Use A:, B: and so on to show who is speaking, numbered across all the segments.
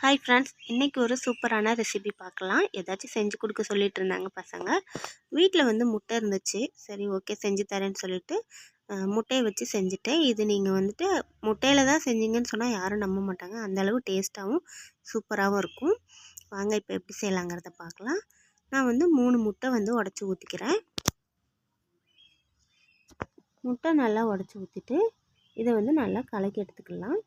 A: Hi friends இன்றைக்கி ஒரு சூப்பரான ரெசிபி பார்க்கலாம். ஏதாச்சும் செஞ்சு கொடுக்க சொல்லிட்டு இருந்தாங்க பசங்க. வீட்டில் வந்து முட்டை இருந்துச்சு. சரி ஓகே செஞ்சு தரேன்னு சொல்லிட்டு முட்டையை வச்சு செஞ்சுட்டேன். இது நீங்கள் வந்துட்டு முட்டையில் தான் செஞ்சீங்கன்னு சொன்னால் யாரும் நம்ப மாட்டாங்க. அந்த அளவு டேஸ்ட்டாகவும் சூப்பராகவும் இருக்கும். வாங்க இப்போ எப்படி செய்யலாங்கிறத பார்க்கலாம். நான் வந்து மூணு முட்டை வந்து உடச்சி ஊற்றிக்கிறேன் முட்டை நல்லா உடச்சி ஊற்றிட்டு இதை வந்து நல்லா கலக்கி எடுத்துக்கலாம்.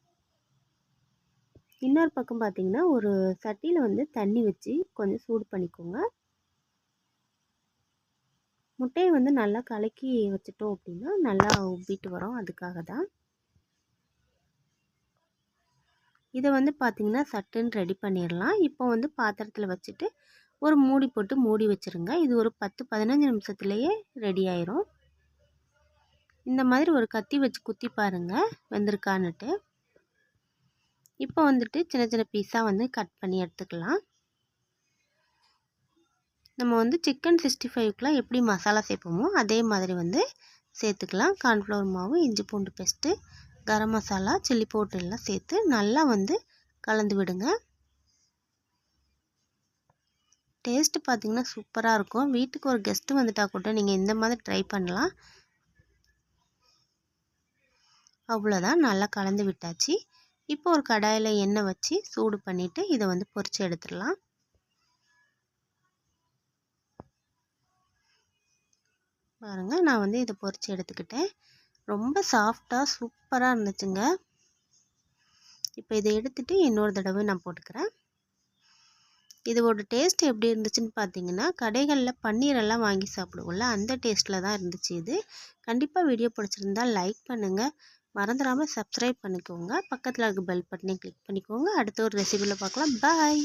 A: இன்னொரு பக்கம் பார்த்திங்கன்னா ஒரு சட்டியில் வந்து தண்ணி வச்சு கொஞ்சம் சூடு பண்ணிக்கோங்க. முட்டையை வந்து நல்லா கலக்கி வச்சுட்டோம் அப்படின்னா நல்லா உப்பிட்டு வரும். அதுக்காக தான். இதை வந்து பார்த்திங்கன்னா சட்டுன்னு ரெடி பண்ணிடலாம். இப்போ வந்து பாத்திரத்தில் வச்சுட்டு ஒரு மூடி போட்டு மூடி வச்சுருங்க. இது ஒரு பத்து பதினஞ்சு நிமிஷத்துலேயே ரெடி ஆயிரும். இந்த மாதிரி ஒரு கத்தி வச்சு குத்தி பாருங்கள் வெந்திருக்கான்னுட்டு. இப்போ வந்துட்டு சின்ன சின்ன பீஸாக வந்து கட் பண்ணி எடுத்துக்கலாம். நம்ம வந்து சிக்கன் சிக்ஸ்டி ஃபைவ்க்கெலாம் எப்படி மசாலா சேர்ப்போமோ அதே மாதிரி வந்து சேர்த்துக்கலாம். கார்ன்ஃப்ளவர் மாவு இஞ்சி பூண்டு paste garam masala chilli powder எல்லாம் சேர்த்து நல்லா வந்து கலந்து விடுங்க. டேஸ்ட்டு பார்த்திங்கன்னா சூப்பராக இருக்கும். வீட்டுக்கு ஒரு கெஸ்ட்டு வந்துட்டால் கூட நீங்கள் இந்த மாதிரி ட்ரை பண்ணலாம். அவ்வளோதான் நல்லா கலந்து விட்டாச்சு. இப்போ ஒரு கடாயில் எண்ணெய் வச்சு சூடு பண்ணிவிட்டு இதை வந்து பொரித்து எடுத்துடலாம். பாருங்கள் நான் வந்து இதை பொரித்து எடுத்துக்கிட்டேன். ரொம்ப சாஃப்டாக சூப்பராக இருந்துச்சுங்க. இப்போ இதை எடுத்துகிட்டு இன்னொரு தடவை நான் போட்டுக்கிறேன். இதோட டேஸ்ட் எப்படி இருந்துச்சுன்னு பார்த்தீங்கன்னா கடைகளில் பன்னீரெல்லாம் வாங்கி சாப்பிடுவோம்ல அந்த டேஸ்ட்டில் தான் இருந்துச்சு இது. கண்டிப்பாக வீடியோ பிடிச்சிருந்தா லைக் பண்ணுங்கள் மறந்துடாமல் சப்ஸ்கிரைப் பண்ணிக்கோங்க. பக்கத்தில் இருக்க பெல் பட்டனை கிளிக் பண்ணிக்கோங்க. அடுத்த ஒரு ரெசிபியில் பார்க்கலாம். பாய்